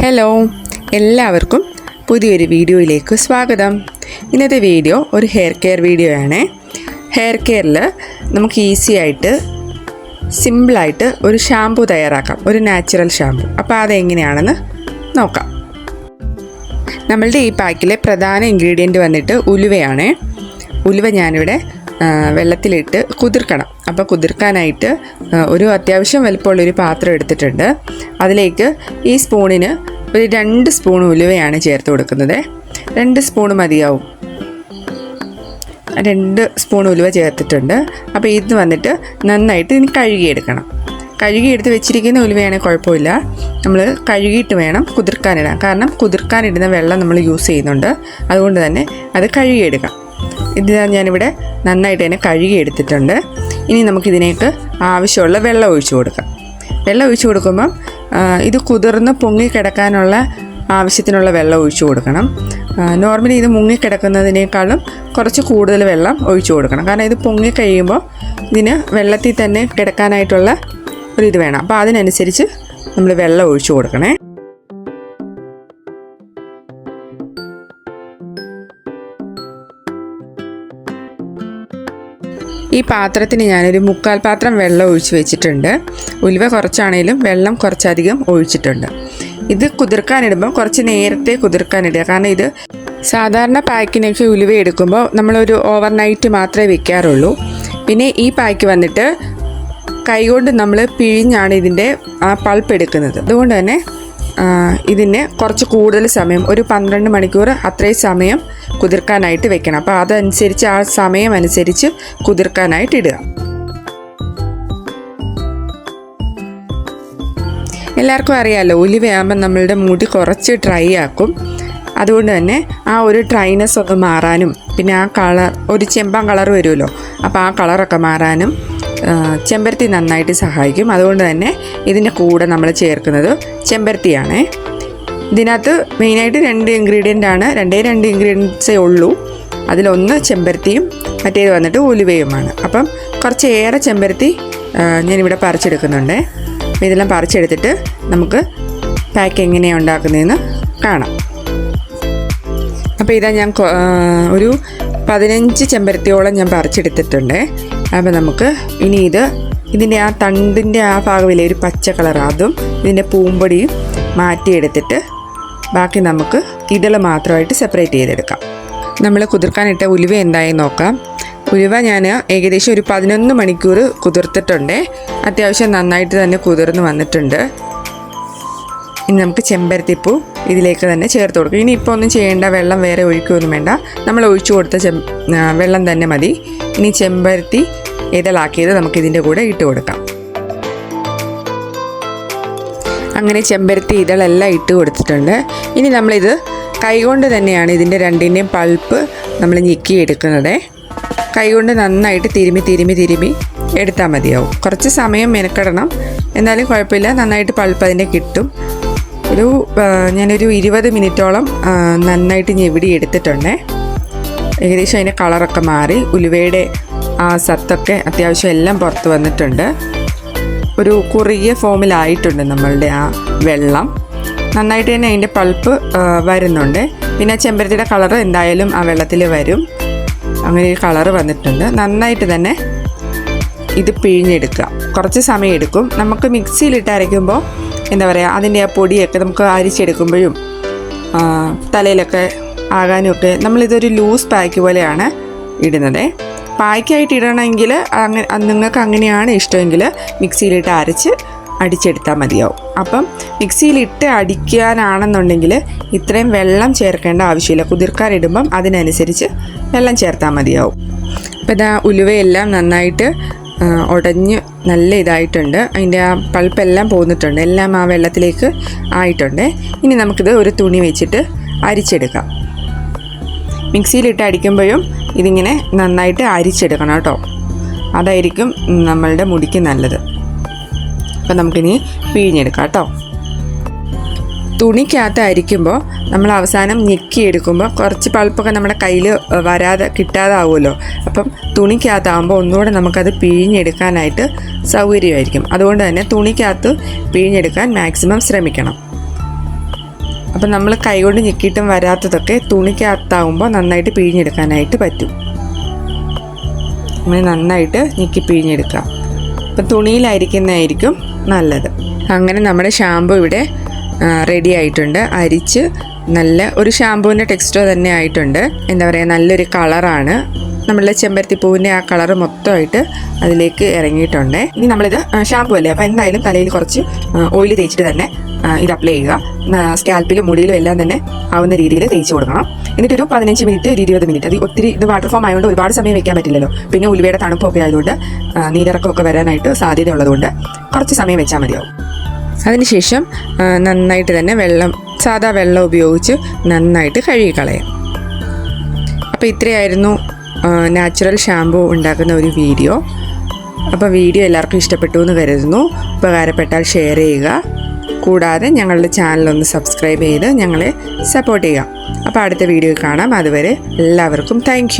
Hello എല്ലാവർക്കും പുതിയൊരു വീഡിയോയിലേക്ക് സ്വാഗതം. ഇന്നത്തെ വീഡിയോ ഒരു ഹെയർ കെയർ വീഡിയോ ആണ്. ഹെയർ കെയറിൽ നമുക്ക് ഈസി ആയിട്ട് സിമ്പിളായിട്ട് ഒരു ഷാമ്പു തയ്യാറാക്കാം. ഒരു നാച്ചുറൽ ഷാമ്പു അപ്പോൾ അതെങ്ങനെയാണെന്ന് നോക്കാം. നമ്മളുടെ ഈ പാക്കിലെ പ്രധാന ഇൻഗ്രീഡിയന്റ് വന്നിട്ട് ഉലുവയാണ്. ഉലുവ ഞാനിവിടെ വെള്ളത്തിലിട്ട് കുതിർക്കണം. അപ്പോൾ കുതിർക്കാനായിട്ട് ഒരു അത്യാവശ്യം വലുപ്പമുള്ളൊരു പാത്രം എടുത്തിട്ടുണ്ട്. അതിലേക്ക് ഈ സ്പൂണിന് ഒരു രണ്ട് സ്പൂൺ ഉലുവയാണ് ചേർത്ത് കൊടുക്കുന്നത്. രണ്ട് സ്പൂൺ മതിയാവും. രണ്ട് സ്പൂൺ ഉലുവ ചേർത്തിട്ടുണ്ട്. അപ്പോൾ ഇത് വന്നിട്ട് നന്നായിട്ട് ഇനി കഴുകിയെടുക്കണം. കഴുകിയെടുത്ത് വെച്ചിരിക്കുന്ന ഉലുവയാണെങ്കിൽ കുഴപ്പമില്ല. നമ്മൾ കഴുകിയിട്ട് വേണം കുതിർക്കാനിടാൻ. കാരണം കുതിർക്കാനിടുന്ന വെള്ളം നമ്മൾ യൂസ് ചെയ്യുന്നുണ്ട്. അതുകൊണ്ട് തന്നെ അത് കഴുകിയെടുക്കാം. ഇത് ഞാനിവിടെ നന്നായിട്ട് തന്നെ കഴുകിയെടുത്തിട്ടുണ്ട്. ഇനി നമുക്കിതിനേക്ക് ആവശ്യമുള്ള വെള്ളം ഒഴിച്ചു കൊടുക്കാം. വെള്ളം ഒഴിച്ചു കൊടുക്കുമ്പം ഇത് കുതിർന്ന് പൊങ്ങി പൊങ്ങിക്കിടക്കാനുള്ള ആവശ്യത്തിനുള്ള വെള്ളം ഒഴിച്ചു കൊടുക്കണം. നോർമലി ഇത് മുങ്ങിക്കിടക്കുന്നതിനേക്കാളും കുറച്ച് കൂടുതൽ വെള്ളം ഒഴിച്ചു കൊടുക്കണം. കാരണം ഇത് പൊങ്ങി കഴിയുമ്പോൾ ഇതിന് വെള്ളത്തിൽ തന്നെ കിടക്കാനായിട്ടുള്ള ഒരു വേണം. അപ്പോൾ അതിനനുസരിച്ച് നമ്മൾ വെള്ളം ഒഴിച്ചു കൊടുക്കണേ. ഈ പാത്രത്തിന് ഞാനൊരു മുക്കാൽ പാത്രം വെള്ളം ഒഴിച്ച് വെച്ചിട്ടുണ്ട്. ഉലുവ കുറച്ചാണേലും വെള്ളം കുറച്ചധികം ഒഴിച്ചിട്ടുണ്ട്. ഇത് കുതിർക്കാനിടുമ്പോൾ കുറച്ച് നേരത്തെ കുതിർക്കാനിടുക. കാരണം ഇത് സാധാരണ പാക്കിനൊക്കെ ഉലുവ എടുക്കുമ്പോൾ നമ്മളൊരു ഓവർ നൈറ്റ് മാത്രമേ വെക്കാറുള്ളൂ. പിന്നെ ഈ പാക്ക് വന്നിട്ട് കൈകൊണ്ട് നമ്മൾ പിഴിഞ്ഞാണ് ഇതിന്റെ ആ പൾപ്പ് എടുക്കുന്നത്. അതുകൊണ്ട് തന്നെ ഇതിന് കുറച്ച് കൂടുതൽ സമയം ഒരു പന്ത്രണ്ട് മണിക്കൂർ അത്രയും സമയം കുതിർക്കാനായിട്ട് വെക്കണം. അപ്പോൾ അതനുസരിച്ച് ആ സമയം അനുസരിച്ച് കുതിർക്കാനായിട്ട് ഇടുക. എല്ലാവർക്കും അറിയാമല്ലോ ഉലുവയാകുമ്പോൾ നമ്മളുടെ മുടി കുറച്ച് ഡ്രൈ ആക്കും. അതുകൊണ്ട് തന്നെ ആ ഒരു ഡ്രൈനെസ് ഒക്കെ മാറാനും പിന്നെ ആ കളർ ഒരു ചെമ്പം കളർ വരുമല്ലോ അപ്പോൾ ആ കളറൊക്കെ മാറാനും ചെമ്പരത്തി നന്നായിട്ട് സഹായിക്കും. അതുകൊണ്ട് തന്നെ ഇതിന്റെ കൂടെ നമ്മൾ ചേർക്കുന്നത് ചെമ്പരത്തിയാണ്. ഇതിനകത്ത് മെയിനായിട്ട് രണ്ട് ഇൻഗ്രീഡിയന്റ് ആണ്. രണ്ടേ രണ്ട് ഇൻഗ്രീഡിയൻസേ ഉള്ളൂ. അതിലൊന്ന് ചെമ്പരത്തിയും മറ്റേത് വന്നിട്ട് ഉലുവയുമാണ്. അപ്പം കുറച്ചേറെ ചെമ്പരത്തി ഞാനിവിടെ പറിച്ചെടുക്കുന്നുണ്ട്. അപ്പോൾ ഇതെല്ലാം പറിച്ചെടുത്തിട്ട് നമുക്ക് പാക്ക് എങ്ങനെയാണ് ഉണ്ടാക്കുന്നതെന്ന് കാണാം. അപ്പോൾ ഇതാ ഞാൻ ഒരു പതിനഞ്ച് ചെമ്പരത്തിയോളം ഞാൻ പറിച്ചെടുത്തിട്ടുണ്ട്. അപ്പോൾ നമുക്ക് ഇനി ഇത് ഇതിന്റെ ആ തണ്ടിന്റെ ആ ഭാഗമില്ലേ ഒരു പച്ച കളർ അതും ഇതിന്റെ പൂമ്പൊടിയും മാറ്റിയെടുത്തിട്ട് ബാക്കി നമുക്ക് ഇതൾ മാത്രമായിട്ട് സെപ്പറേറ്റ് ചെയ്തെടുക്കാം. നമ്മൾ കുതിർക്കാനിട്ട ഉലുവ എന്തായി നോക്കാം. ഉലുവ ഞാൻ ഏകദേശം ഒരു പതിനൊന്ന് മണിക്കൂർ കുതിർത്തിട്ടുണ്ട്. അത്യാവശ്യം നന്നായിട്ട് തന്നെ കുതിർന്ന് വന്നിട്ടുണ്ട്. ഇനി നമുക്ക് ചെമ്പരത്തിപ്പൂ ഇതിലേക്ക് തന്നെ ചേർത്ത് കൊടുക്കും. ഇനി ഇപ്പോൾ ഒന്നും ചെയ്യേണ്ട വെള്ളം വേറെ ഒഴിക്കുകയൊന്നും വേണ്ട. നമ്മൾ ഒഴിച്ചു കൊടുത്ത വെള്ളം തന്നെ മതി. ഇനി ചെമ്പരത്തി ഇതളാക്കിയത് നമുക്ക് ഇതിന്റെ കൂടെ ഇട്ട് കൊടുക്കാം. അങ്ങനെ ചെമ്പരത്തി ഇതളെല്ലാം ഇട്ട് കൊടുത്തിട്ടുണ്ട്. ഇനി നമ്മളിത് കൈകൊണ്ട് തന്നെയാണ് ഇതിന്റെ രണ്ടിന്റെയും പൾപ്പ് നമ്മൾ ഞെക്കി എടുക്കുന്നത് കൈകൊണ്ട് നന്നായിട്ട് തിരുമി തിരുമി തിരുമി എടുത്താൽ മതിയാവും. കുറച്ച് സമയം മെനക്കെടണം. എന്നാലും കുഴപ്പമില്ല. നന്നായിട്ട് പൾപ്പ് അതിന്റെ കിട്ടും. ഒരു ഞാനൊരു ഇരുപത് മിനിറ്റോളം നന്നായിട്ട് ഞെവിടി എടുത്തിട്ടുണ്ട്. ഏകദേശം അതിന്റെ കളറൊക്കെ മാറി. ഉലുവയുടെ ആ സത്തൊക്കെ അത്യാവശ്യം എല്ലാം പുറത്ത് വന്നിട്ടുണ്ട്. ഒരു കുറുകിയ ഫോമിലായിട്ടുണ്ട് നമ്മളുടെ ആ വെള്ളം. നന്നായിട്ട് തന്നെ അതിന്റെ പൾപ്പ് വരുന്നുണ്ട്. പിന്നെ ചെമ്പരത്തിയുടെ കളർ എന്തായാലും ആ വെള്ളത്തിൽ വരും. അങ്ങനെ ഒരു കളറ് വന്നിട്ടുണ്ട്. നന്നായിട്ട് തന്നെ ഇത് പിഴിഞ്ഞെടുക്കുക. കുറച്ച് സമയം എടുക്കും. നമുക്ക് മിക്സിയിലിട്ട് അരയ്ക്കുമ്പോൾ എന്താ പറയുക അതിന്റെ ആ പൊടിയൊക്കെ നമുക്ക് അരിച്ചെടുക്കുമ്പോഴും തലയിലൊക്കെ ആകാനും ഒക്കെ നമ്മളിതൊരു ലൂസ് പാക്ക് പോലെയാണ് ഇടുന്നത്. പായ്ക്കായിട്ട് ഇടണമെങ്കിൽ അങ്ങനെ നിങ്ങൾക്ക് അങ്ങനെയാണ് ഇഷ്ടമെങ്കിൽ മിക്സിയിലിട്ട് അരച്ച് അടിച്ചെടുത്താൽ മതിയാവും. അപ്പം മിക്സിയിലിട്ട് അടിക്കാനാണെന്നുണ്ടെങ്കിൽ ഇത്രയും വെള്ളം ചേർക്കേണ്ട ആവശ്യമില്ല. കുതിർക്കാറിടുമ്പം അതിനനുസരിച്ച് വെള്ളം ചേർത്താൽ മതിയാവും. അപ്പോൾ ഇതാ ഉലുവയെല്ലാം നന്നായിട്ട് ഉടഞ്ഞ് നല്ല ഇതായിട്ടുണ്ട്. അതിന്റെ ആ പൾപ്പെല്ലാം പോന്നിട്ടുണ്ട്. എല്ലാം ആ വെള്ളത്തിലേക്ക് ആയിട്ടുണ്ട്. ഇനി നമുക്കിത് ഒരു തുണി വെച്ചിട്ട് അരിച്ചെടുക്കാം. മിക്സിയിലിട്ട് അടിക്കുമ്പോഴും ഇതിങ്ങനെ നന്നായിട്ട് അരിച്ചെടുക്കണം കേട്ടോ. അതായിരിക്കും നമ്മളുടെ മുടിക്ക് നല്ലത്. അപ്പം നമുക്കിനി പിഴിഞ്ഞെടുക്കാം കേട്ടോ. തുണിക്കകത്ത് അരിക്കുമ്പോൾ നമ്മൾ അവസാനം ഞെക്കി എടുക്കുമ്പോൾ കുറച്ച് പൾപ്പൊക്കെ നമ്മുടെ കയ്യിൽ വരാതെ കിട്ടാതാവുമല്ലോ. അപ്പം തുണിക്കകത്താകുമ്പോൾ ഒന്നുകൂടെ നമുക്കത് പിഴിഞ്ഞെടുക്കാനായിട്ട് സൗകര്യമായിരിക്കും. അതുകൊണ്ട് തന്നെ തുണിക്കകത്ത് പിഴിഞ്ഞെടുക്കാൻ മാക്സിമം ശ്രമിക്കണം. അപ്പം നമ്മൾ കൈകൊണ്ട് ഞെക്കിയിട്ടും വരാത്തതൊക്കെ തുണിക്കകത്താവുമ്പോൾ നന്നായിട്ട് പിഴിഞ്ഞെടുക്കാനായിട്ട് പറ്റും. നമ്മൾ നന്നായിട്ട് ഞെക്കി പിഴിഞ്ഞെടുക്കാം. അപ്പം തുണിയിലായിരിക്കുന്നതായിരിക്കും നല്ലത്. അങ്ങനെ നമ്മുടെ ഷാമ്പു ഇവിടെ റെഡി ആയിട്ടുണ്ട്. അരിച്ച് നല്ല ഒരു ഷാമ്പുവിന്റെ ടെക്സ്റ്റർ തന്നെ ആയിട്ടുണ്ട്. എന്താ പറയുക നല്ലൊരു കളറാണ്. നമ്മളുടെ ചെമ്പരത്തി പൂവിന്റെ ആ കളർ മൊത്തമായിട്ട് അതിലേക്ക് ഇറങ്ങിയിട്ടുണ്ട്. ഇനി നമ്മളിത് ഷാമ്പു അല്ലേ? അപ്പോൾ എന്തായാലും തലയിൽ കുറച്ച് ഓയിൽ തേച്ചിട്ട് തന്നെ ഇത് അപ്ലൈ ചെയ്യുക. സ്കാൽപ്പിലും മുടിയിലും എല്ലാം തന്നെ ആവുന്ന രീതിയിൽ തേച്ച് കൊടുക്കണം. എന്നിട്ടൊരു പതിനഞ്ച് മിനിറ്റ് ഒരു ഇരുപത് മിനിറ്റ് അത് ഒത്തിരി ഇത് വാട്ടർ ഫോം ആയതുകൊണ്ട് ഒരുപാട് സമയം വെക്കാൻ പറ്റില്ലല്ലോ. പിന്നെ ഉലുവയുടെ തണുപ്പൊക്കെ ആയതുകൊണ്ട് നീരിറക്കമൊക്കെ വരാനായിട്ട് സാധ്യത ഉള്ളതുകൊണ്ട് കുറച്ച് സമയം വെച്ചാൽ മതിയാവും. അതിനുശേഷം നന്നായിട്ട് തന്നെ വെള്ളം സാധാ വെള്ളം ഉപയോഗിച്ച് നന്നായിട്ട് കഴുകിക്കളയാം. അപ്പോൾ ഇത്രയായിരുന്നു നാച്ചുറൽ ഷാമ്പു ഉണ്ടാക്കുന്ന ഒരു വീഡിയോ അപ്പോൾ വീഡിയോ എല്ലാവർക്കും ഇഷ്ടപ്പെട്ടു എന്ന് കരുതുന്നു. ഉപകാരപ്പെട്ടാൽ ഷെയർ ചെയ്യുക. കൂടാതെ ഞങ്ങളുടെ ചാനലൊന്ന് സബ്സ്ക്രൈബ് ചെയ്ത് ഞങ്ങളെ സപ്പോർട്ട് ചെയ്യുക. അപ്പോൾ അടുത്ത വീഡിയോ കാണാം. അതുവരെ എല്ലാവർക്കും താങ്ക്